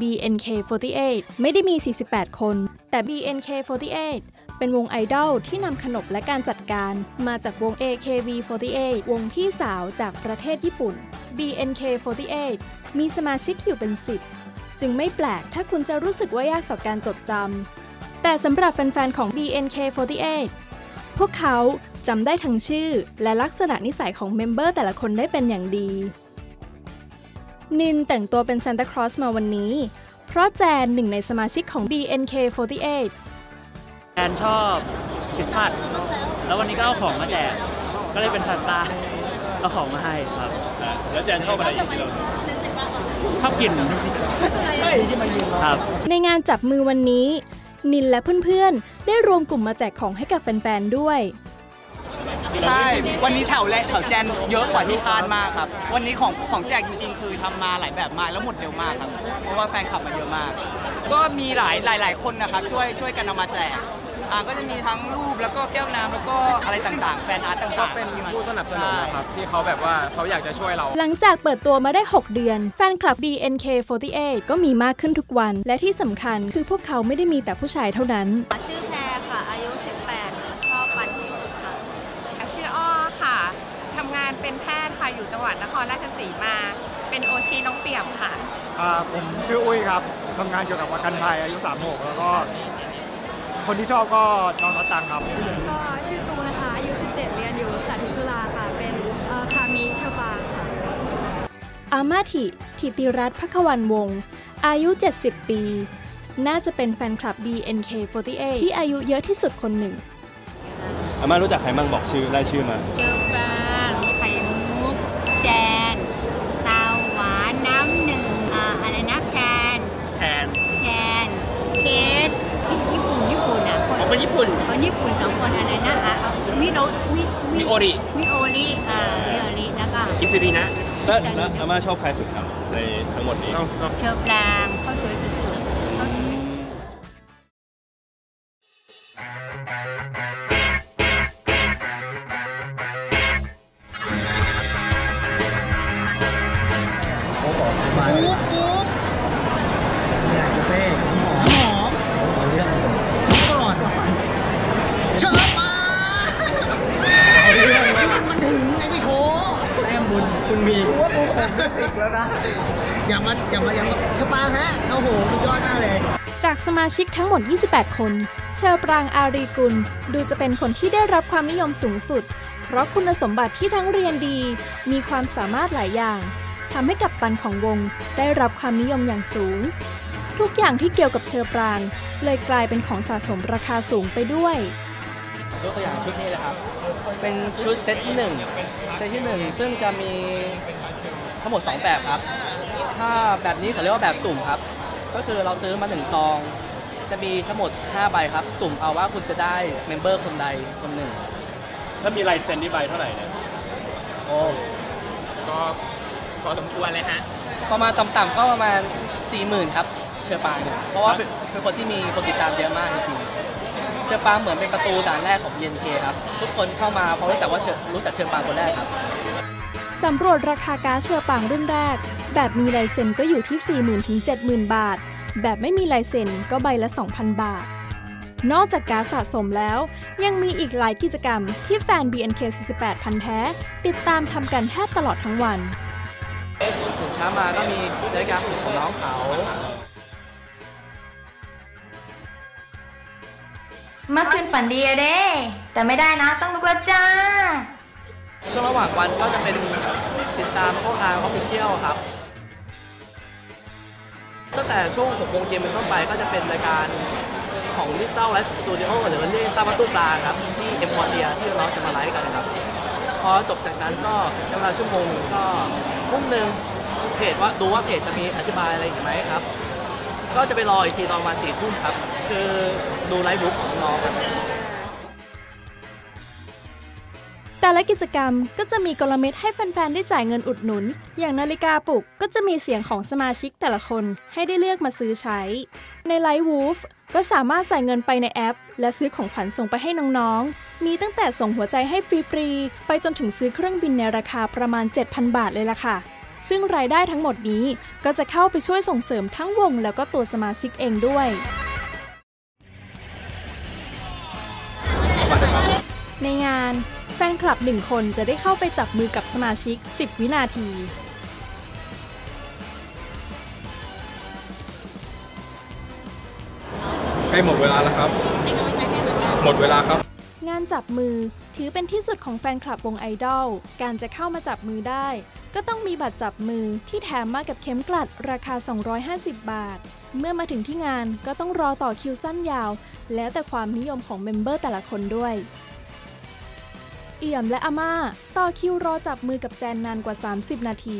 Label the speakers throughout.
Speaker 1: BNK48 ไม่ได้มี 48 คน แต่ BNK48 เป็นวงไอดอลที่นำขนบและการจัดการมาจากวง AKB48 วงพี่สาวจากประเทศญี่ปุ่น BNK48 มีสมาชิกอยู่เป็น 10 จึงไม่แปลกถ้าคุณจะรู้สึกว่ายากต่อการจดจำ แต่สำหรับแฟนๆ ของ BNK48 พวกเขาจำได้ทั้งชื่อและลักษณะนิสัยของเมมเบอร์แต่ละคนได้เป็นอย่างดี นินแต่งตัวเป็นซานตาคลอสมาวันนี้ เพราะแจนหนึ่งในสมาชิกของ BNK48
Speaker 2: แอนชอบคริสต์มาสแล้ววันนี้ก็เอาของมาแจก ก็เลยเป็นซานต้าเอาของมาให้ครับ
Speaker 3: แล้วแจนชอบอะไรอีกที่เรา
Speaker 2: ชอบกินครับ
Speaker 1: ในงานจับมือวันนี้ นินและเพื่อนๆ ได้รวมกลุ่มมาแจกของให้กับแฟนๆ ด้วย
Speaker 4: ใช่ วันนี้แถวแรกแถวแจนเยอะกว่าที่คาดมากครับ วันนี้ของของแจกจริงๆ คือทำมาหลายแบบมากแล้วหมดเร็วมากครับ เพราะว่าแฟนคลับมาเยอะมาก ก็มีหลายหลายหลายคนนะครับ ช่วยช่วยกันเอามาแจก อ่าก็จะมีทั้งรูปแล้วก็แก้วน้ำแล้วก็อะไรต่างๆ แฟนอาร์ต
Speaker 3: ก็
Speaker 4: ต่างๆ
Speaker 3: เป็น
Speaker 4: ที่มา
Speaker 3: ผู้สนับสนุนนะครับ ที่เขาแบบว่าเขาอยากจะช่วยเรา
Speaker 1: หลังจากเปิดตัวมาได้ 6 เดือน แฟนคลับ BNK48 ก็มีมากขึ้นทุกวัน และที่สำคัญคือพวกเขาไม่ได้มีแต่ผู้ชายเท่านั้น
Speaker 5: ชื่อแพรค่ะ อายุ ค่ะ
Speaker 6: อยู่จังหวัดนครราชสีมา เป็นโอชีน้องเปี่ยมค่ะ
Speaker 7: อ่าผมชื่ออุ้ยครับทำงานเกี่ยวกับประกันภัยอายุ 36 แล้วก็ คนที่ชอบก็น้องสตังค์ครับ
Speaker 5: ก็ชื่อตูนนะคะอายุ17 เรียนอยู่สาธิตจุฬาค่ะ เป็นเอ่อคามิชบาค่ะ
Speaker 1: อามาถิถิติรัตน์พักวันวงศ์อายุ 70 ปี น่าจะเป็นแฟนคลับ BNK48 ที่อายุเยอะที่สุดคนหนึ่ง
Speaker 3: อาม่ารู้จักใครบ้างบอกชื่อไล่ชื่อมา
Speaker 5: เจอ ญี่ปุ่นคน
Speaker 2: ญี่ปุ่น
Speaker 5: สองคนอะไรนะอะอะมิโรมิ
Speaker 2: มิโอริ
Speaker 5: มิโอริอ่ามิโอริแล้วก็
Speaker 2: อิซึรินะ
Speaker 3: แล้วแล้วอาม่าชอบใครสุดครับในทั้งหมดนี้
Speaker 5: เชอปรางเขาสวยสุดๆ
Speaker 8: อย่ามาอย่ามาอย่ามาชะปาฮะโอ้โหสุดยอดมากเลย
Speaker 1: จากสมาชิกทั้งหมด 28 คน เชอปรางอารีกุล ดูจะเป็นคนที่ได้รับความนิยมสูงสุด เพราะคุณสมบัติที่ทั้งเรียนดี มีความสามารถหลายอย่างทำให้กับตันของวงได้รับความนิยมอย่างสูง ทุกอย่างที่เกี่ยวกับเชอปราง เลยกลายเป็นของสะสมราคาสูงไปด้วย
Speaker 4: ยกตัวอย่างชุดนี้เลยครับ เป็นชุดเซตที่ 1 เซตที่ 1 ซึ่งจะมี ทั้งหมด 2 แบบครับ ถ้าแบบนี้เขาเรียกว่าแบบสุ่มครับ ก็คือเราซื้อมา1ซอง จะมีทั้งหมด 5 ใบครับ สุ่มเอาว่าคุณจะได้เมมเบอร์คนใดคนหนึ่ง
Speaker 3: ถ้ามีลายเซ็นที่ใบเท่าไหร่เนี่ย
Speaker 4: โอ้
Speaker 3: ก็พอสมควรเลยฮะ
Speaker 4: ประมาณต่ำๆก็ประมาณ 40,000ครับ เชือปางเนี่ย เพราะว่าเป็นเป็นคนที่มีคนติดตามเยอะมากจริงๆ เชือปางเหมือนเป็นประตูด่านแรกของ BNK ครับ ทุกคนเข้ามาเพราะรู้จักว่าเชือรู้จักเชือปางคนแรกครับ
Speaker 1: สำรวจราคาก๊าซเชอปางรุ่นแรก แบบมีลายเซ็นก็อยู่ที่ 40,000ถึง70,000 บาท แบบไม่มีลายเซ็นก็ใบละ 2,000 บาท นอกจากก๊าซสะสมแล้ว ยังมีอีกหลายกิจกรรมที่แฟน BNK48 พันแท้ ติดตามทำกันแทบตลอดทั้งวัน
Speaker 4: ตื่นเช้ามาก็มีนาฬิกาปลุกของน้องเขา
Speaker 9: เมื่อคืนฝันดีอะเด้ แต่ไม่ได้นะต้องลุกแล้วจ้า
Speaker 4: ช่วงระหว่างวันก็จะเป็นติดตามช่องทาง Official ครับ ตั้งแต่ช่วง6โมงเย็นเป็นต้นไปก็จะเป็นรายการของ l i s t a l และ Studio หรือเรียกซาบาตุปลาครับ ที่เอ็มพอร์เทียที่น้องจะมาไลฟ์กันครับ พอจบจากนั้นก็ใช้เวลาชั่วโมงหนึ่งก็ทุ่มหนึ่งเพจว่าดูว่าเพจจะมีอธิบายอะไรอีกไหมครับ ก็จะไปรออีกทีตอนประมาณสี่ทุ่มครับ คือดูไลฟ์บุ๊กของน้องครับ
Speaker 1: แต่ละกิจกรรมก็จะมีกลเม็ดให้แฟนๆ ได้จ่ายเงินอุดหนุน อย่างนาฬิกาปลุกก็จะมีเสียงของสมาชิกแต่ละคนให้ได้เลือกมาซื้อใช้ ในไลฟ์วูฟก็สามารถใส่เงินไปในแอป และซื้อของขวัญส่งไปให้น้องๆ มีตั้งแต่ส่งหัวใจให้ฟรีๆ ไปจนถึงซื้อเครื่องบินในราคาประมาณ 7,000 บาทเลยล่ะค่ะ ซึ่งรายได้ทั้งหมดนี้ก็จะเข้าไปช่วยส่งเสริมทั้งวงแล้วก็ตัวสมาชิกเองด้วยในงาน ฟนคลับหนึ่งคนจะได้เข้าไปจับมือกับสมาชิก 10 วินาที
Speaker 7: ใกล้หมดเวลาแล้วครับ หมดเวลาครับ
Speaker 1: งานจับมือถือเป็นที่สุดของแฟนคลับวงไอดอล การจะเข้ามาจับมือได้ ก็ต้องมีบัตรจับมือที่แถมมากับเข็มกลัดราคา 250 บาท เมื่อมาถึงที่งานก็ต้องรอต่อคิวสั้นยาว แล้วแต่ความนิยมของเมมเบอร์แต่ละคนด้วย เอี่ยมและอาม่า ต่อคิวรอจับมือกับแจนนานกว่า 30 นาที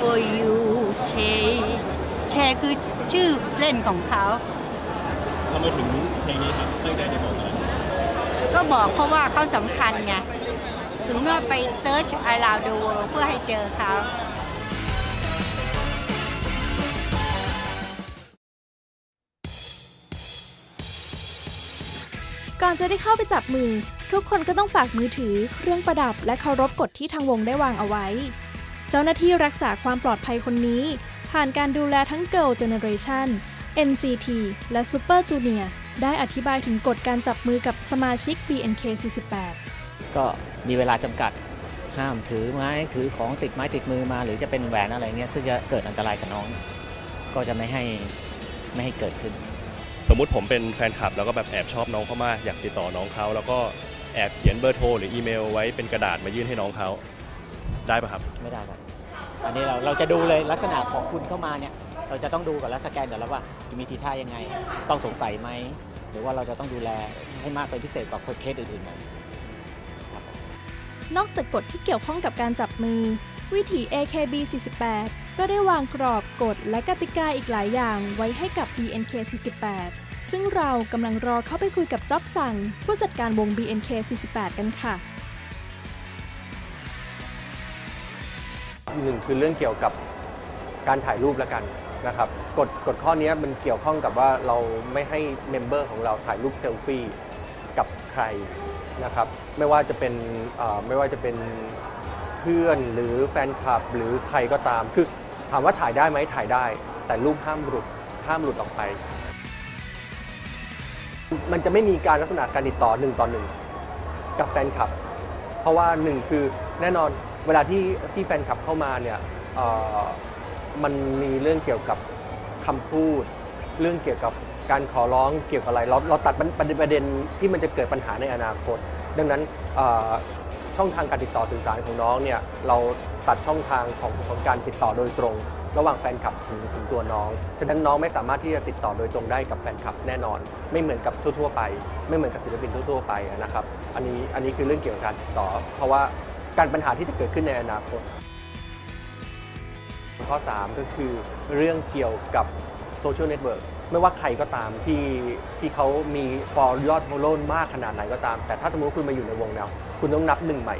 Speaker 5: for you เชเชคือชื่อเล่นของเขา
Speaker 3: ทำไมถึงเพลงนี้ครับตั้งใจจะบอกอะไร
Speaker 5: ก็บอกเขาว่าเขาสำคัญไง ถึงว่าไปเซิร์ช around the world เพื่อให้เจอเขา
Speaker 1: ก่อนจะได้เข้าไปจับมือ ทุกคนก็ต้องฝากมือถือ เครื่องประดับและเคารพกฎที่ทางวงได้วางเอาไว้ เจ้าหน้าที่รักษาความปลอดภัยคนนี้ ผ่านการดูแลทั้ง Girl Generation NCT และ Super Junior ได้อธิบายถึงกฎการจับมือกับสมาชิก BNK48
Speaker 10: ก็มีเวลาจำกัดห้ามถือไม้ถือของติดไม้ติดมือมา หรือจะเป็นแหวนอะไรเงี้ยซึ่งจะเกิดอันตรายกับน้อง ก็จะไม่ให้ไม่ให้เกิดขึ้น
Speaker 3: สมมุติผมเป็นแฟนคลับแล้วก็แบบแอบชอบน้องเขามากอยากติดต่อน้องเขาแล้วก็แอบเขียนเบอร์โทรหรืออีเมลไว้เป็นกระดาษมายื่นให้น้องเขา ได้ปะครับ
Speaker 10: ไม่ได้ครับ อันนี้เราเราจะดูเลยลักษณะของคุณเข้ามาเนี่ย เราจะต้องดูก่อนแล้วสแกนก่อนแล้วว่ามีทีท่ายังไง ต้องสงสัยไหม หรือว่าเราจะต้องดูแลให้มากเป็นพิเศษกว่าเคสอื่นๆไหม
Speaker 1: นอกจากกฎที่เกี่ยวข้องกับการจับมือ วิถี AKB 48ก็ได้วางกรอบกฎและกติกาอีกหลายอย่างไว้ให้กับ BNK 48ซึ่งเรากำลังรอเข้าไปคุยกับจ๊อบสั่งผู้จัดการวง BNK 48กันค่ะ
Speaker 11: หนึ่งคือเรื่องเกี่ยวกับการถ่ายรูปแล้วกันนะครับกฎกฎข้อนี้มันเกี่ยวข้องกับว่าเราไม่ให้เมมเบอร์ของเราถ่ายรูปเซลฟี่กับใครนะครับไม่ว่าจะเป็นไม่ว่าจะเป็นเพื่อนหรือแฟนคลับหรือใครก็ตาม คือถามว่าถ่ายได้ไหมถ่ายได้ แต่รูปห้ามหลุดห้ามหลุดออกไป มันจะไม่มีการลักษณะการติดต่อหนึ่งต่อหนึ่งกับแฟนคลับ เพราะว่าหนึ่งคือแน่นอน เวลาที่ที่แฟนคลับเข้ามาเนี่ยเอ่อมันมีเรื่องเกี่ยวกับคำพูด เรื่องเกี่ยวกับการขอร้องเกี่ยวกับอะไร เราเราตัดประเด็นประเด็นที่มันจะเกิดปัญหาในอนาคต ดังนั้นเอ่อช่องทางการติดต่อสื่อสารของน้องเนี่ยเราตัดช่องทางของของการติดต่อโดยตรง ระหว่างแฟนคลับถึงถึงตัวน้อง ฉะนั้นน้องไม่สามารถที่จะติดต่อโดยตรงได้กับแฟนคลับแน่นอน ไม่เหมือนกับทั่ว ๆ ไป ไม่เหมือนกับศิลปินทั่ว ๆ ไปนะครับ อันนี้อันนี้คือเรื่องเกี่ยวกับการติดต่อ เพราะว่า การปัญหาที่จะเกิดขึ้นในอนาคต ข้อ 3 ก็คือเรื่องเกี่ยวกับโซเชียลเน็ตเวิร์กไม่ว่าใครก็ตามที่ที่เขามีฟอลยอดโฟลโล่มากขนาดไหนก็ตาม แต่ถ้าสมมติว่าคุณมาอยู่ในวงแล้วคุณต้องนับหนึ่งใหม่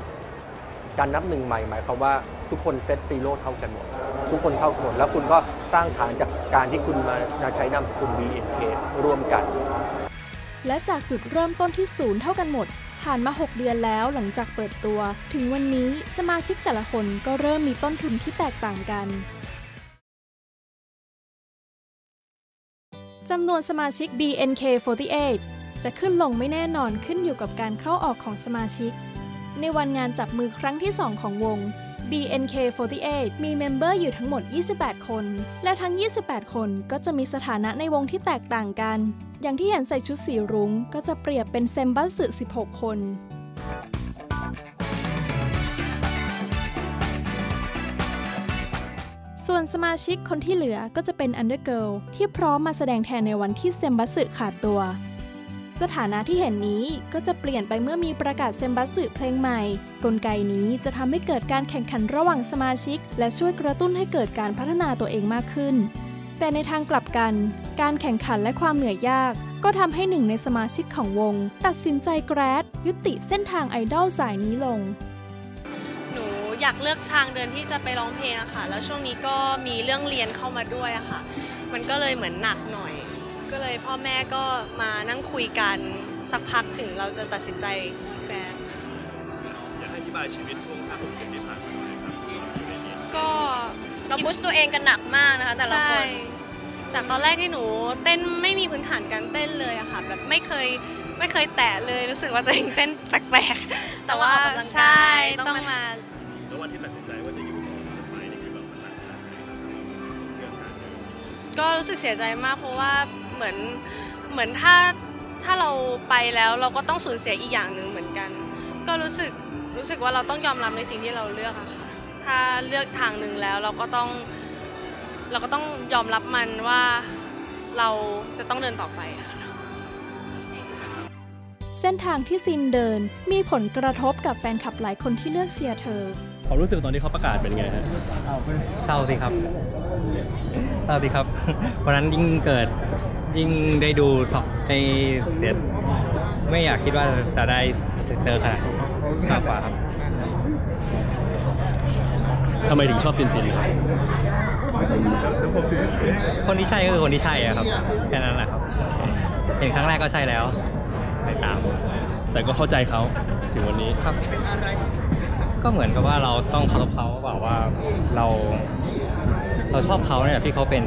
Speaker 11: การนับหนึ่งใหม่หมายความว่าทุกคนเซตซีโร่เท่ากันหมด ทุกคนเท่ากันหมด แล้วคุณก็สร้างฐานจากการที่คุณมาใช้นามสกุล BNK ร่วมกัน
Speaker 1: และจากจุดเริ่มต้นที่ศูนย์เท่ากันหมด ผ่านมา 6 เดือนแล้วหลังจากเปิดตัว ถึงวันนี้สมาชิกแต่ละคนก็เริ่มมีต้นทุนที่แตกต่างกันจำนวนสมาชิก BNK48 จะขึ้นลงไม่แน่นอนขึ้นอยู่กับการเข้าออกของสมาชิก ในวันงานจับมือครั้งที่ 2 ของวง BNK48 มีเมมเบอร์อยู่ทั้งหมด 28 คน และทั้ง 28 คนก็จะมีสถานะในวงที่แตกต่างกัน อย่างที่เห็นใส่ชุดสีรุ้งก็จะเปรียบเป็นเซมบัสสึ16 คน ส่วนสมาชิกคนที่เหลือก็จะเป็น Undergirl ที่พร้อมมาแสดงแทนในวันที่เซมบัสสึขาดตัว สถานะที่เห็นนี้ก็จะเปลี่ยนไปเมื่อมีประกาศเซมบัสสึเพลงใหม่ กลไกนี้จะทำให้เกิดการแข่งขันระหว่างสมาชิก และช่วยกระตุ้นให้เกิดการพัฒนาตัวเองมากขึ้น แต่ในทางกลับกัน การแข่งขันและความเหนื่อยยาก ก็ทำให้หนึ่งในสมาชิกของวง ตัดสินใจแกรดยุติเส้นทางไอดอลสายนี้ลง
Speaker 12: หนูอยากเลือกทางเดินที่จะไปร้องเพลงอะค่ะ แล้วช่วงนี้ก็มีเรื่องเรียนเข้ามาด้วยอะค่ะ มันก็เลยเหมือนหนักหน่อย ก็เลยพ่อแม่ก็มานั่งคุยกันสักพักถึงเราจะตัดสินใจแกรน
Speaker 3: อยากให้อธิบายชีวิตช่วง5 6 7ที่ผ่านมาหน่อยครับ
Speaker 12: ก็
Speaker 13: เราพุชตัวเองกันหนักมากนะคะแต่ละ
Speaker 12: ใช่
Speaker 13: คน
Speaker 12: จากตอนแรกที่หนู เต้นไม่มีพื้นฐานการเต้นเลยอะค่ะ แบบไม่เคยไม่เคยแตะเลยรู้สึกว่าตัวเองเต้นแปลกๆแต่ว่า
Speaker 13: ต้องมาออกกำลังกาย
Speaker 12: ใช่
Speaker 13: ต้อง
Speaker 12: ต้อง
Speaker 13: มา
Speaker 12: มา
Speaker 3: แล้ววันที่ตัดสินใจว่าจะอยู่ต่อหรือไปนี่คือแบบมันหนักขนาดไหนครับเรื่องการเดิน
Speaker 12: ก็รู้สึกเสียใจมากเพราะว่าเหมือนเหมือนถ้าถ้าเราไปแล้วเราก็ต้องสูญเสียอีกอย่างหนึ่งเหมือนกัน ก็รู้สึกรู้สึกว่าเราต้องยอมรับในสิ่งที่เราเลือกอะค่ะ ถ้าเลือกทางหนึ่งแล้วเราก็ต้องเราก็ต้องยอมรับมันว่าเราจะต้องเดินต่อไปอะค่ะ
Speaker 1: เส้นทางที่ซินเดินมีผลกระทบกับแฟนคลับหลายคนที่เลือกเชียร์เธอ
Speaker 3: ความรู้สึกตอนที่เขาประกาศเป็นไงฮะ
Speaker 14: เศร้าสิครับเศร้าสิครับวันนั้นยิ่งเกิดยิ่งได้ดูสอบในเสียไม่อยากคิดว่าจะได้เจอขนาดนี้มากกว่าครับ
Speaker 3: ทำไมถึงชอบซินซินครับ
Speaker 14: คนที่ใช่ก็คือคนที่ใช่อะครับแค่นั้นแหละครับเห็นครั้งแรกก็ใช่แล้วไปตาม
Speaker 3: แต่ก็เข้าใจเขาถึงวันนี้
Speaker 14: ครับ ก็เหมือนกับว่าเราต้องเคารพเขาบอกว่าเรา เราชอบเขาเนี่ยที่เขาเป็น